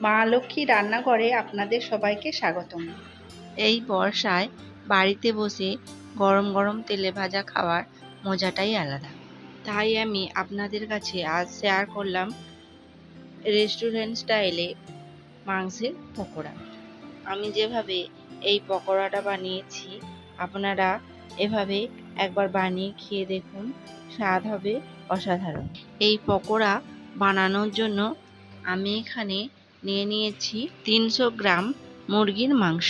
মা লক্ষ্মী রান্নাঘরে আপনাদের সবাইকে স্বাগতম। এই বর্ষায় বাড়িতে বসে গরম গরম তেলে ভাজা খাওয়ার মজাটাই আলাদা। তাই আমি আপনাদের কাছে আজ শেয়ার করলাম রেস্টুরেন্ট স্টাইলে মাংসের পকোড়া। আমি যেভাবে এই পকোড়াটা বানিয়েছি, আপনারা এভাবে একবার বানিয়ে খেয়ে দেখুন, স্বাদ হবে অসাধারণ। এই পকোড়া বানানোর জন্য আমি এখানে নিয়ে নিয়েছি তিনশো গ্রাম মুরগির মাংস।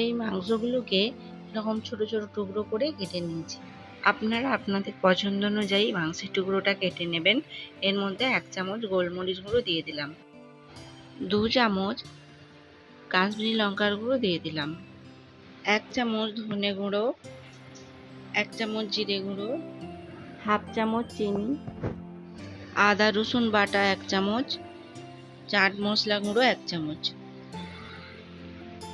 এই মাংসগুলোকে এরকম ছোট ছোট টুকরো করে কেটে নিয়েছি। আপনারা আপনাদের পছন্দ অনুযায়ী মাংসের টুকরোটা কেটে নেবেন। এর মধ্যে এক চামচ গোলমরিচ গুঁড়ো দিয়ে দিলাম। দু চামচ কাশ্মীরি লঙ্কার গুঁড়ো দিয়ে দিলাম। এক চামচ ধনে গুঁড়ো, এক চামচ জিরে গুঁড়ো, হাফ চামচ চিনি, আদা রসুন বাটা এক চামচ চাট মশলা গুঁড়ো এক চামচ।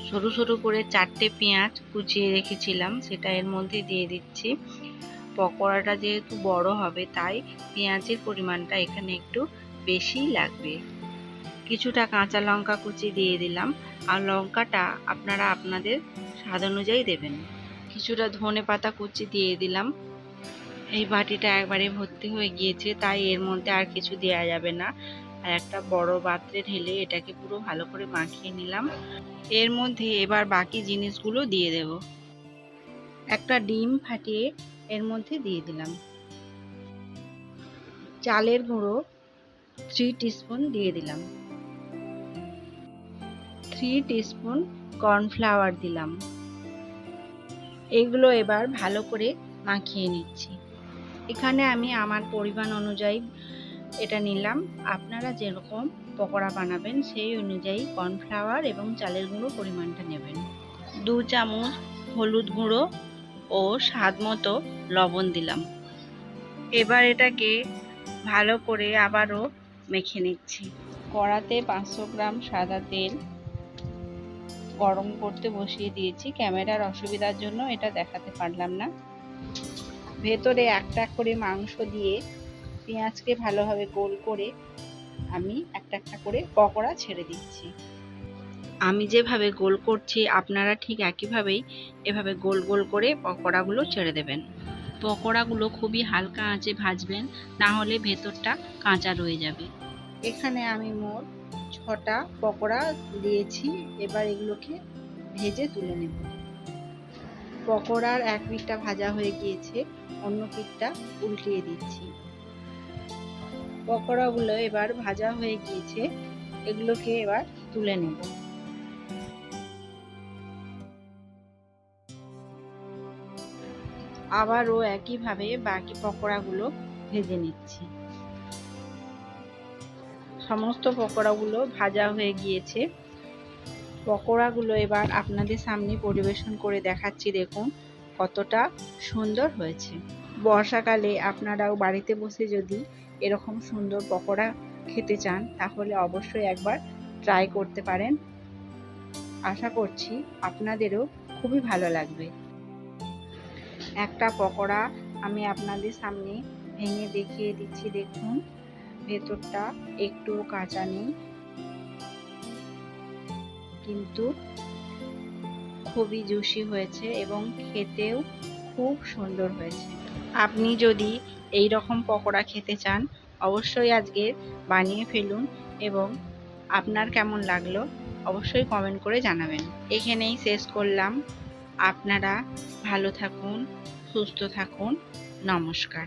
সরু সরু করে চারটে পেঁয়াজ কুচিয়ে রেখেছিলাম, সেটা এর মধ্যে দিয়ে দিচ্ছি। পকোড়াটা যেহেতু বড় হবে, তাই পেঁয়াজের পরিমাণটা এখানে একটু বেশি লাগবে। কিছুটা কাঁচা লঙ্কা কুচি দিয়ে দিলাম, আর লঙ্কাটা আপনারা আপনাদের স্বাদ অনুযায়ী দেবেন। কিছুটা ধনে পাতা কুচি দিয়ে দিলাম। এই বাটিটা একবারে ভর্তি হয়ে গিয়েছে, তাই এর মধ্যে আর কিছু দেওয়া যাবে না। আর একটা বড় পাত্রে ঢেলে এটাকে পুরো ভালো করে মাখিয়ে নিলাম। এর মধ্যে এবার বাকি জিনিসগুলো দিয়ে দেব। একটা ডিম ফাটিয়ে এর মধ্যে দিয়ে দিলাম। চালের গুঁড়ো থ্রি টিস্পুন দিয়ে দিলাম। থ্রি টিস্পুন কর্নফ্লাওয়ার দিলাম। এগুলো এবার ভালো করে মাখিয়ে নিচ্ছি। এখানে আমি আমার পরিমাণ অনুযায়ী এটা নিলাম। আপনারা যেরকম পকোড়া বানাবেন, সেই অনুযায়ী কর্নফ্লাওয়ার এবং চালের গুঁড়ো পরিমাণটা নেবেন। দু চামচ হলুদ গুঁড়ো ও স্বাদ মতো লবণ দিলাম। এবার এটাকে ভালো করে আবারও মেখে নিচ্ছি। কড়াতে পাঁচশো গ্রাম সাদা তেল গরম করতে বসিয়ে দিয়েছি। ক্যামেরার অসুবিধার জন্য এটা দেখাতে পারলাম না। ভেতরে একটা করে মাংস দিয়ে পেঁয়াজকে ভালোভাবে গোল করে আমি একটা একটা করে পকোড়া ছেড়ে দিচ্ছি। আমি যেভাবে গোল করছি আপনারা ঠিক একইভাবেই এভাবে গোল গোল করে পকোড়াগুলো ছেড়ে দেবেন। পকোড়াগুলো খুবই হালকা আঁচে ভাজবেন না হলে ভেতরটা কাঁচা রয়ে যাবে। এখানে আমি মোট ছটা পকোড়া দিয়েছি এবার এগুলোকে ভেজে তুলে নেব। পকোড়ার এক পিঠটা ভাজা হয়ে গিয়েছে অন্য পিঠটা উল্টিয়ে দিচ্ছি। পকোড়াগুলো এবার ভাজা হয়ে গিয়েছে। এগুলোকে এবার তুলে নেব। আবারও একইভাবে বাকি পকোড়াগুলো ভেজে নিচ্ছি। সমস্ত পকোড়াগুলো ভাজা হয়ে গিয়েছে। পকোড়াগুলো এবার আপনাদের সামনে পরিবেশন করে দেখাচ্ছি। দেখুন কতটা সুন্দর হয়েছে। বর্ষাকালে আপনারাও বাড়িতে বসে যদি এরকম সুন্দর পকোড়া খেতে চান, তাহলে অবশ্যই একবার ট্রাই করতে পারেন। আশা করছি আপনাদেরও খুবই ভালো লাগবে। একটা পকোড়া আমি আপনাদের সামনে ভেঙে দেখিয়ে দিচ্ছি, দেখুন। ভেতরটা একটু কাঁচা নেই। কিন্তু খুবই জুসি হয়েছে এবং খেতেও খুব সুন্দর হয়েছে। আপনি যদি এই রকম পকোড়া খেতে চান, অবশ্যই আজকে বানিয়ে ফেলুন এবং আপনার কেমন লাগল অবশ্যই কমেন্ট করে জানাবেন। এখানেই শেষ করলাম। আপনারা ভালো থাকুন, সুস্থ থাকুন। নমস্কার।